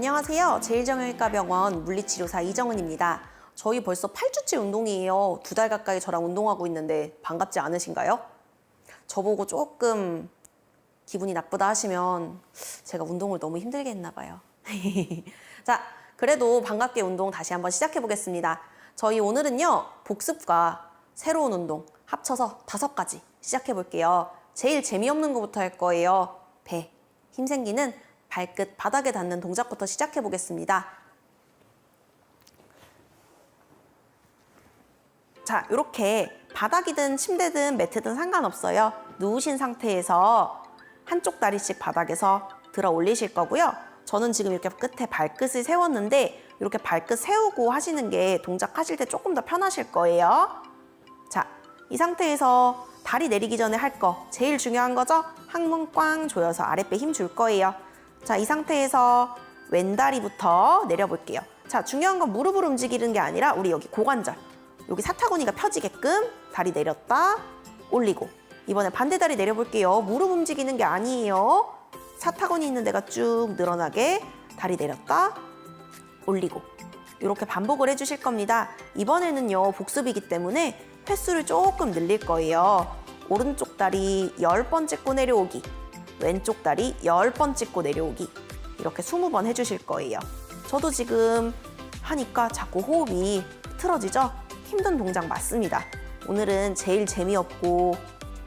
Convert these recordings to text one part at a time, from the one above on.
안녕하세요. 제일정형외과병원 물리치료사 이정은입니다. 저희 벌써 8주째 운동이에요. 두 달 가까이 저랑 운동하고 있는데 반갑지 않으신가요? 저보고 조금 기분이 나쁘다 하시면 제가 운동을 너무 힘들게 했나 봐요. 자, 그래도 반갑게 운동 다시 한번 시작해 보겠습니다. 저희 오늘은요, 복습과 새로운 운동 합쳐서 다섯 가지 시작해 볼게요. 제일 재미없는 것부터 할 거예요. 배. 힘 생기는 발끝 바닥에 닿는 동작부터 시작해 보겠습니다. 자, 이렇게 바닥이든 침대든 매트든 상관없어요. 누우신 상태에서 한쪽 다리씩 바닥에서 들어 올리실 거고요. 저는 지금 이렇게 끝에 발끝을 세웠는데 이렇게 발끝 세우고 하시는 게 동작하실 때 조금 더 편하실 거예요. 자, 이 상태에서 다리 내리기 전에 할 거 제일 중요한 거죠? 항문 꽝 조여서 아랫배 힘 줄 거예요. 자, 이 상태에서 왼다리부터 내려볼게요. 자, 중요한 건 무릎을 움직이는 게 아니라 우리 여기 고관절. 여기 사타구니가 펴지게끔 다리 내렸다 올리고 이번에 반대 다리 내려볼게요. 무릎 움직이는 게 아니에요. 사타구니 있는 데가 쭉 늘어나게 다리 내렸다 올리고 이렇게 반복을 해주실 겁니다. 이번에는요 복습이기 때문에 횟수를 조금 늘릴 거예요. 오른쪽 다리 10번 찍고 내려오기 왼쪽 다리 10번 찍고 내려오기 이렇게 20번 해주실 거예요. 저도 지금 하니까 자꾸 호흡이 틀어지죠? 힘든 동작 맞습니다. 오늘은 제일 재미없고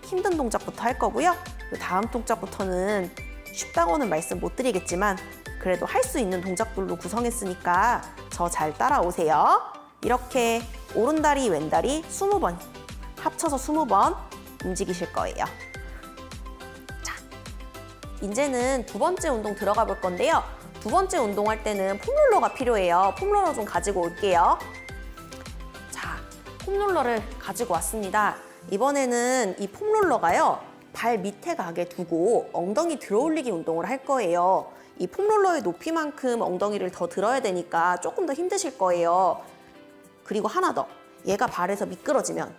힘든 동작부터 할 거고요. 그 다음 동작부터는 쉽다고는 말씀 못 드리겠지만 그래도 할 수 있는 동작들로 구성했으니까 저 잘 따라오세요. 이렇게 오른다리, 왼다리 20번 합쳐서 20번 움직이실 거예요. 자, 이제는 두 번째 운동 들어가 볼 건데요. 두 번째 운동할 때는 폼롤러가 필요해요. 폼롤러 좀 가지고 올게요. 자, 폼롤러를 가지고 왔습니다. 이번에는 이 폼롤러가요. 발 밑에 가게 두고 엉덩이 들어 올리기 운동을 할 거예요. 이 폼롤러의 높이만큼 엉덩이를 더 들어야 되니까 조금 더 힘드실 거예요. 그리고 하나 더. 얘가 발에서 미끄러지면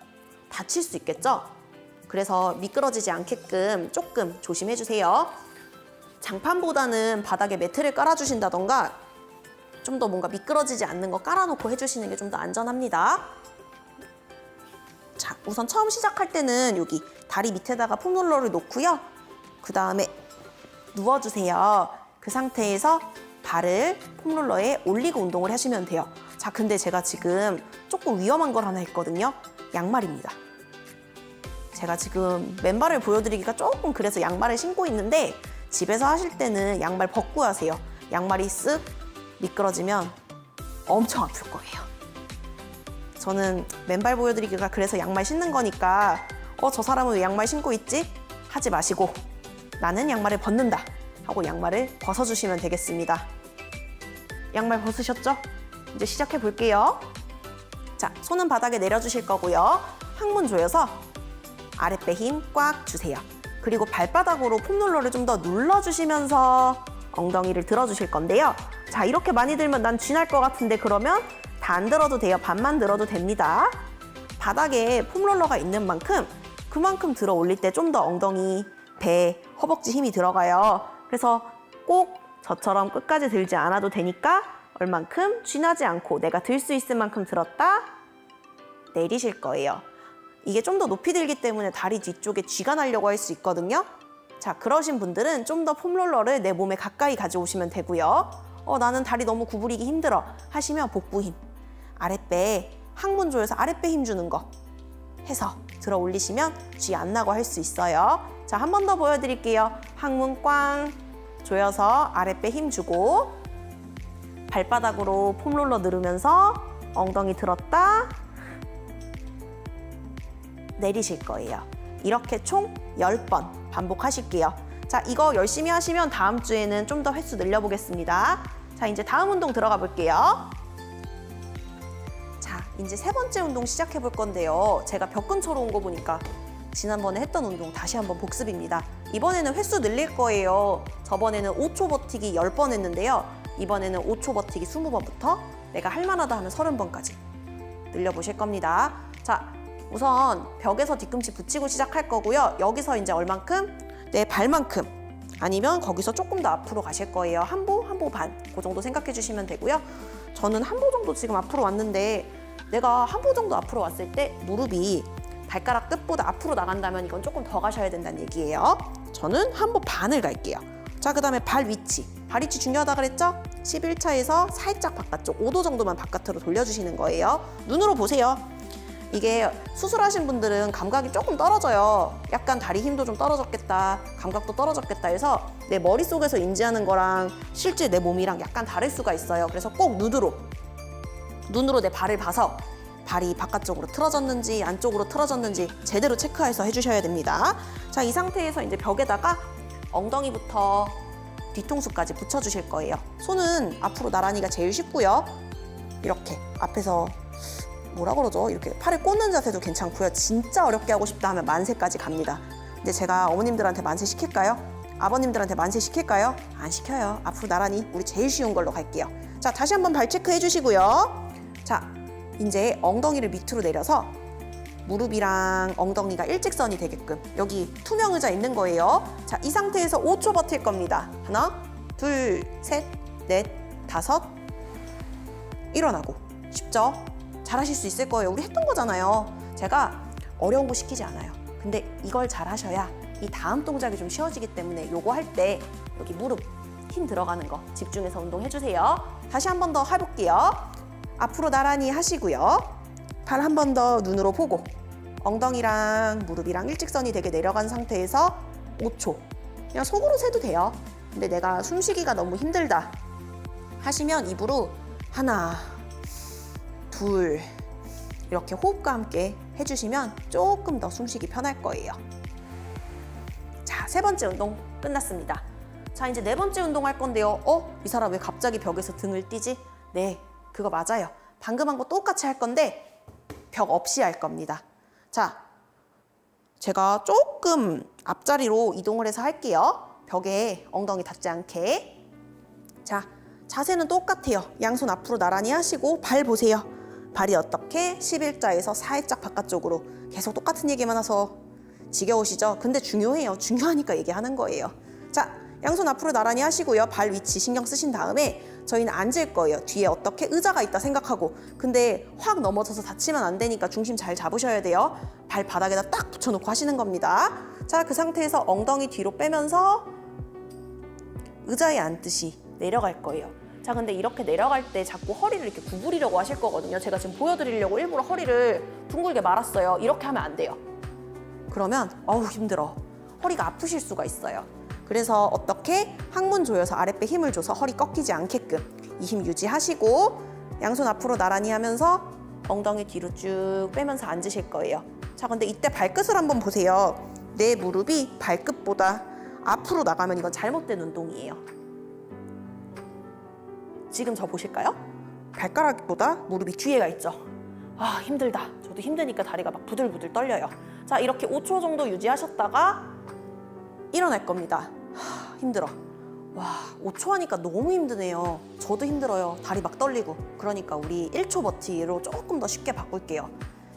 다칠 수 있겠죠? 그래서 미끄러지지 않게끔 조금 조심해 주세요. 장판보다는 바닥에 매트를 깔아주신다던가 좀 더 뭔가 미끄러지지 않는 거 깔아놓고 해주시는 게 좀 더 안전합니다. 자, 우선 처음 시작할 때는 여기 다리 밑에다가 폼롤러를 놓고요. 그 다음에 누워주세요. 그 상태에서 발을 폼롤러에 올리고 운동을 하시면 돼요. 자, 근데 제가 지금 조금 위험한 걸 하나 했거든요. 양말입니다. 제가 지금 맨발을 보여드리기가 조금 그래서 양말을 신고 있는데 집에서 하실 때는 양말 벗고 하세요. 양말이 쓱 미끄러지면 엄청 아플 거예요. 저는 맨발 보여드리기가 그래서 양말 신는 거니까 어, 저 사람은 왜 양말 신고 있지? 하지 마시고 나는 양말을 벗는다 하고 양말을 벗어주시면 되겠습니다. 양말 벗으셨죠? 이제 시작해 볼게요. 자, 손은 바닥에 내려주실 거고요. 항문 조여서 아랫배 힘 꽉 주세요. 그리고 발바닥으로 폼롤러를 좀 더 눌러주시면서 엉덩이를 들어주실 건데요. 자, 이렇게 많이 들면 난 쥐날 것 같은데 그러면 다 안 들어도 돼요. 반만 들어도 됩니다. 바닥에 폼롤러가 있는 만큼 그만큼 들어 올릴 때 좀 더 엉덩이, 배, 허벅지 힘이 들어가요. 그래서 꼭 저처럼 끝까지 들지 않아도 되니까 얼만큼 쥐나지 않고 내가 들 수 있을 만큼 들었다 내리실 거예요. 이게 좀 더 높이 들기 때문에 다리 뒤쪽에 쥐가 나려고 할 수 있거든요. 자, 그러신 분들은 좀 더 폼롤러를 내 몸에 가까이 가져오시면 되고요. 어, 나는 다리 너무 구부리기 힘들어 하시면 복부 힘, 아랫배, 항문 조여서 아랫배 힘 주는 거 해서 들어 올리시면 쥐 안 나고 할 수 있어요. 자, 한 번 더 보여드릴게요. 항문 꽝 조여서 아랫배 힘 주고 발바닥으로 폼롤러 누르면서 엉덩이 들었다 내리실 거예요. 이렇게 총 10번 반복하실게요. 자, 이거 열심히 하시면 다음 주에는 좀 더 횟수 늘려보겠습니다. 자, 이제 다음 운동 들어가 볼게요. 자, 이제 세 번째 운동 시작해 볼 건데요. 제가 벽 근처로 온 거 보니까 지난번에 했던 운동 다시 한번 복습입니다. 이번에는 횟수 늘릴 거예요. 저번에는 5초 버티기 10번 했는데요. 이번에는 5초 버티기 20번부터 내가 할 만하다 하면 30번까지 늘려보실 겁니다. 자, 우선 벽에서 뒤꿈치 붙이고 시작할 거고요. 여기서 이제 얼만큼? 내 발만큼 아니면 거기서 조금 더 앞으로 가실 거예요. 한 보, 한 보 반. 그 정도 생각해 주시면 되고요. 저는 한 보 정도 지금 앞으로 왔는데 내가 한 보 정도 앞으로 왔을 때 무릎이 발가락 끝보다 앞으로 나간다면 이건 조금 더 가셔야 된다는 얘기예요. 저는 한 보 반을 갈게요. 자, 그 다음에 발 위치. 발 위치 중요하다 그랬죠? 11차에서 살짝 바깥쪽, 5도 정도만 바깥으로 돌려주시는 거예요. 눈으로 보세요. 이게 수술하신 분들은 감각이 조금 떨어져요. 약간 다리 힘도 좀 떨어졌겠다. 감각도 떨어졌겠다 해서 내 머릿속에서 인지하는 거랑 실제 내 몸이랑 약간 다를 수가 있어요. 그래서 꼭 눈으로 눈으로 내 발을 봐서 발이 바깥쪽으로 틀어졌는지 안쪽으로 틀어졌는지 제대로 체크해서 해주셔야 됩니다. 자, 이 상태에서 이제 벽에다가 엉덩이부터 뒤통수까지 붙여주실 거예요. 손은 앞으로 나란히가 제일 쉽고요. 이렇게 앞에서 뭐라 그러죠? 이렇게 팔을 꽂는 자세도 괜찮고요. 진짜 어렵게 하고 싶다 하면 만세까지 갑니다. 근데 제가 어머님들한테 만세 시킬까요? 아버님들한테 만세 시킬까요? 안 시켜요. 앞으로 나란히 우리 제일 쉬운 걸로 갈게요. 자, 다시 한번 발 체크해 주시고요. 자, 이제 엉덩이를 밑으로 내려서 무릎이랑 엉덩이가 일직선이 되게끔 여기 투명 의자 있는 거예요. 자, 이 상태에서 5초 버틸 겁니다. 하나, 둘, 셋, 넷, 다섯. 일어나고. 쉽죠? 잘하실 수 있을 거예요. 우리 했던 거잖아요. 제가 어려운 거 시키지 않아요. 근데 이걸 잘 하셔야 이 다음 동작이 좀 쉬워지기 때문에 요거 할 때 여기 무릎 힘 들어가는 거 집중해서 운동해 주세요. 다시 한 번 더 해볼게요. 앞으로 나란히 하시고요. 발한번 더 눈으로 보고 엉덩이랑 무릎이랑 일직선이 되게 내려간 상태에서 5초 그냥 속으로 세도 돼요. 근데 내가 숨쉬기가 너무 힘들다 하시면 입으로 하나 둘 이렇게 호흡과 함께 해주시면 조금 더 숨쉬기 편할 거예요. 자, 세 번째 운동 끝났습니다. 자, 이제 네 번째 운동 할 건데요. 어? 이 사람 왜 갑자기 벽에서 등을 띄지? 네, 그거 맞아요. 방금 한 거 똑같이 할 건데 벽 없이 할 겁니다. 자, 제가 조금 앞자리로 이동을 해서 할게요. 벽에 엉덩이 닿지 않게. 자, 자세는 똑같아요. 양손 앞으로 나란히 하시고 발 보세요. 발이 어떻게 11자에서 살짝 바깥쪽으로 계속 똑같은 얘기만 해서 지겨우시죠? 근데 중요해요. 중요하니까 얘기하는 거예요. 자, 양손 앞으로 나란히 하시고요. 발 위치 신경 쓰신 다음에 저희는 앉을 거예요. 뒤에 어떻게 의자가 있다 생각하고. 근데 확 넘어져서 다치면 안 되니까 중심 잘 잡으셔야 돼요. 발 바닥에다 딱 붙여놓고 하시는 겁니다. 자, 그 상태에서 엉덩이 뒤로 빼면서 의자에 앉듯이 내려갈 거예요. 자, 근데 이렇게 내려갈 때 자꾸 허리를 이렇게 구부리려고 하실 거거든요. 제가 지금 보여드리려고 일부러 허리를 둥글게 말았어요. 이렇게 하면 안 돼요. 그러면 어우 힘들어. 허리가 아프실 수가 있어요. 그래서 어떻게 항문 조여서 아랫배 힘을 줘서 허리 꺾이지 않게끔 이 힘 유지하시고 양손 앞으로 나란히 하면서 엉덩이 뒤로 쭉 빼면서 앉으실 거예요. 자, 근데 이때 발끝을 한번 보세요. 내 무릎이 발끝보다 앞으로 나가면 이건 잘못된 운동이에요. 지금 저 보실까요? 발가락보다 무릎이 뒤에 가 있죠. 아 힘들다. 저도 힘드니까 다리가 막 부들부들 떨려요. 자 이렇게 5초 정도 유지하셨다가 일어날 겁니다. 하, 힘들어. 와 5초 하니까 너무 힘드네요. 저도 힘들어요. 다리 막 떨리고. 그러니까 우리 1초 버티로 조금 더 쉽게 바꿀게요.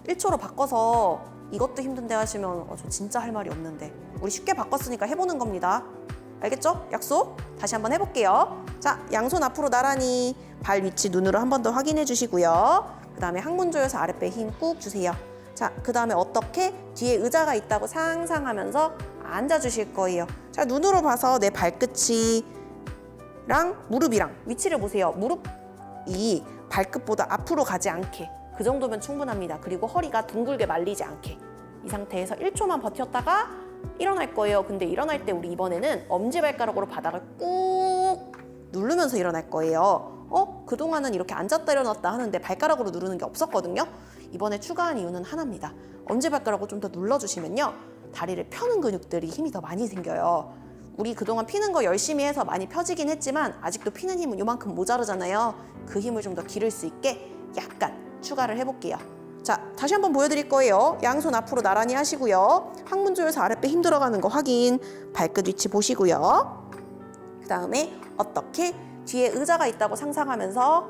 1초로 바꿔서 이것도 힘든데 하시면 어, 저 진짜 할 말이 없는데 우리 쉽게 바꿨으니까 해보는 겁니다. 알겠죠? 약속? 다시 한번 해볼게요. 자, 양손 앞으로 나란히 발 위치 눈으로 한 번 더 확인해 주시고요. 그 다음에 항문 조여서 아랫배 힘 꾹 주세요. 자, 그 다음에 어떻게 뒤에 의자가 있다고 상상하면서 앉아 주실 거예요. 자, 눈으로 봐서 내 발끝이랑 무릎이랑 위치를 보세요. 무릎이 발끝보다 앞으로 가지 않게. 그 정도면 충분합니다. 그리고 허리가 둥글게 말리지 않게. 이 상태에서 1초만 버텼다가 일어날 거예요. 근데 일어날 때 우리 이번에는 엄지발가락으로 바닥을 꾹 누르면서 일어날 거예요. 어? 그동안은 이렇게 앉았다 일어났다 하는데 발가락으로 누르는 게 없었거든요. 이번에 추가한 이유는 하나입니다. 엄지발가락을 좀더 눌러주시면요. 다리를 펴는 근육들이 힘이 더 많이 생겨요. 우리 그동안 피는 거 열심히 해서 많이 펴지긴 했지만 아직도 피는 힘은 요만큼 모자르잖아요. 그 힘을 좀 더 기를 수 있게 약간 추가를 해볼게요. 자, 다시 한번 보여드릴 거예요. 양손 앞으로 나란히 하시고요. 항문 조여서 아랫배 힘 들어가는 거 확인. 발끝 위치 보시고요. 그 다음에 어떻게 뒤에 의자가 있다고 상상하면서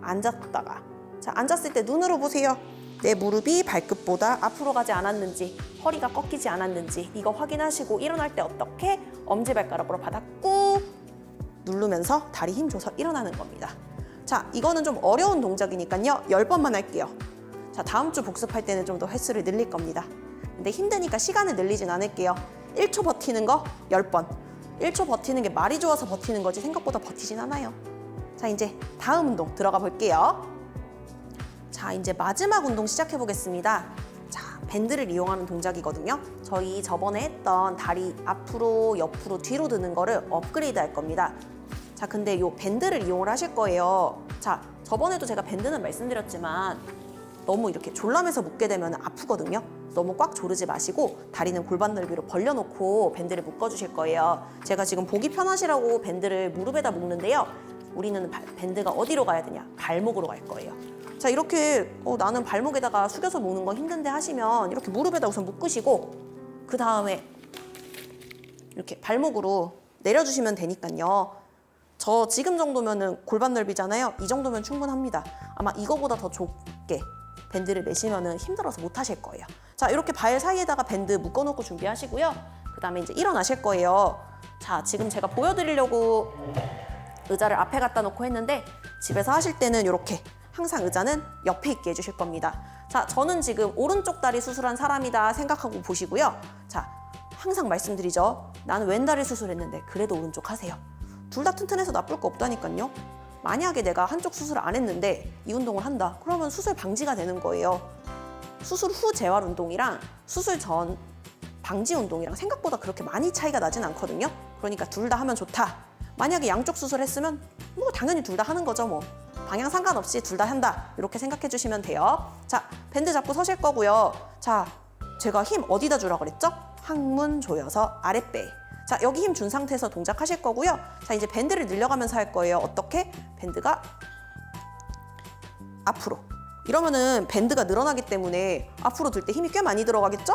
앉았다가 자, 앉았을 때 눈으로 보세요. 내 무릎이 발끝보다 앞으로 가지 않았는지 허리가 꺾이지 않았는지 이거 확인하시고 일어날 때 어떻게 엄지발가락으로 바닥 꾹 누르면서 다리 힘 줘서 일어나는 겁니다. 자, 이거는 좀 어려운 동작이니까요. 10번만 할게요. 자, 다음 주 복습할 때는 좀 더 횟수를 늘릴 겁니다. 근데 힘드니까 시간을 늘리진 않을게요. 1초 버티는 거 10번. 1초 버티는 게 말이 좋아서 버티는 거지 생각보다 버티진 않아요. 자, 이제 다음 운동 들어가 볼게요. 자, 이제 마지막 운동 시작해 보겠습니다. 자, 밴드를 이용하는 동작이거든요. 저희 저번에 했던 다리 앞으로, 옆으로, 뒤로 드는 거를 업그레이드 할 겁니다. 자, 근데 요 밴드를 이용을 하실 거예요. 자, 저번에도 제가 밴드는 말씀드렸지만 너무 이렇게 졸라매서 묶게 되면 아프거든요. 너무 꽉 조르지 마시고 다리는 골반 넓이로 벌려놓고 밴드를 묶어주실 거예요. 제가 지금 보기 편하시라고 밴드를 무릎에다 묶는데요. 우리는 발- 밴드가 어디로 가야 되냐? 발목으로 갈 거예요. 자 이렇게 어, 나는 발목에다가 숙여서 묶는 건 힘든데 하시면 이렇게 무릎에다 우선 묶으시고 그 다음에 이렇게 발목으로 내려주시면 되니까요. 저 지금 정도면은 골반 넓이잖아요. 이 정도면 충분합니다. 아마 이거보다 더 좁게 밴드를 매시면은 힘들어서 못 하실 거예요. 자, 이렇게 발 사이에다가 밴드 묶어놓고 준비하시고요. 그 다음에 이제 일어나실 거예요. 자, 지금 제가 보여드리려고 의자를 앞에 갖다 놓고 했는데 집에서 하실 때는 이렇게 항상 의자는 옆에 있게 해주실 겁니다. 자, 저는 지금 오른쪽 다리 수술한 사람이다 생각하고 보시고요. 자, 항상 말씀드리죠. 나는 왼 다리 수술했는데 그래도 오른쪽 하세요. 둘 다 튼튼해서 나쁠 거 없다니까요. 만약에 내가 한쪽 수술을 안 했는데 이 운동을 한다. 그러면 수술 방지가 되는 거예요. 수술 후 재활 운동이랑 수술 전 방지 운동이랑 생각보다 그렇게 많이 차이가 나진 않거든요. 그러니까 둘 다 하면 좋다. 만약에 양쪽 수술했으면 뭐 당연히 둘 다 하는 거죠 뭐. 방향 상관없이 둘 다 한다. 이렇게 생각해 주시면 돼요. 자, 밴드 잡고 서실 거고요. 자, 제가 힘 어디다 주라 그랬죠? 항문 조여서 아랫배. 자, 여기 힘 준 상태에서 동작하실 거고요. 자, 이제 밴드를 늘려가면서 할 거예요. 어떻게? 밴드가 앞으로. 이러면은 밴드가 늘어나기 때문에 앞으로 들 때 힘이 꽤 많이 들어가겠죠?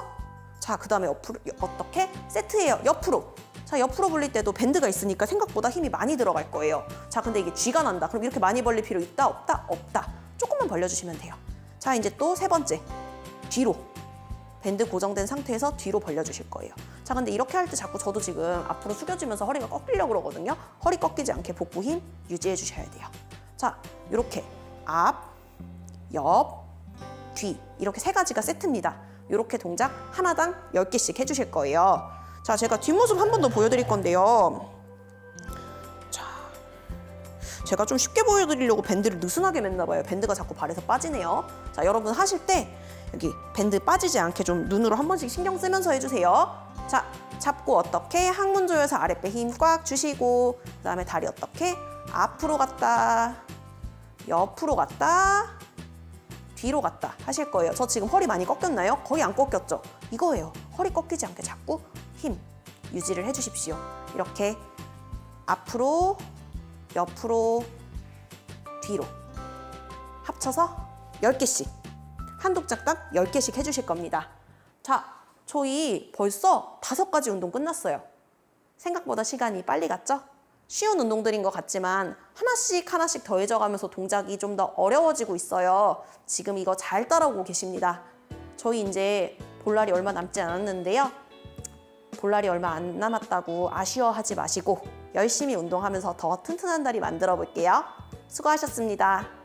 자, 그 다음에 옆으로, 어떻게? 세트예요. 옆으로. 자, 옆으로 벌릴 때도 밴드가 있으니까 생각보다 힘이 많이 들어갈 거예요. 자, 근데 이게 쥐가 난다. 그럼 이렇게 많이 벌릴 필요 있다? 없다? 없다. 조금만 벌려주시면 돼요. 자, 이제 또 세 번째. 뒤로. 밴드 고정된 상태에서 뒤로 벌려주실 거예요. 자, 근데 이렇게 할 때 자꾸 저도 지금 앞으로 숙여지면서 허리가 꺾이려고 그러거든요. 허리 꺾이지 않게 복부 힘 유지해 주셔야 돼요. 자, 이렇게 앞, 옆, 뒤 이렇게 세 가지가 세트입니다. 이렇게 동작 하나당 10개씩 해주실 거예요. 자, 제가 뒷모습 한 번 더 보여드릴 건데요. 자, 제가 좀 쉽게 보여드리려고 밴드를 느슨하게 맸나 봐요. 밴드가 자꾸 발에서 빠지네요. 자, 여러분 하실 때 여기 밴드 빠지지 않게 좀 눈으로 한 번씩 신경 쓰면서 해주세요. 자, 잡고 어떻게 항문 조여서 아랫배 힘 꽉 주시고 그다음에 다리 어떻게 앞으로 갔다 옆으로 갔다 뒤로 갔다 하실 거예요. 저 지금 허리 많이 꺾였나요? 거의 안 꺾였죠? 이거예요. 허리 꺾이지 않게 자꾸 힘 유지를 해주십시오. 이렇게 앞으로, 옆으로, 뒤로 합쳐서 10개씩 한 동작당 10개씩 해주실 겁니다. 자, 저희 벌써 다섯 가지 운동 끝났어요. 생각보다 시간이 빨리 갔죠? 쉬운 운동들인 것 같지만 하나씩 하나씩 더해져가면서 동작이 좀 더 어려워지고 있어요. 지금 이거 잘 따라오고 계십니다. 저희 이제 볼날이 얼마 남지 않았는데요. 볼날이 얼마 안 남았다고 아쉬워하지 마시고 열심히 운동하면서 더 튼튼한 다리 만들어 볼게요. 수고하셨습니다.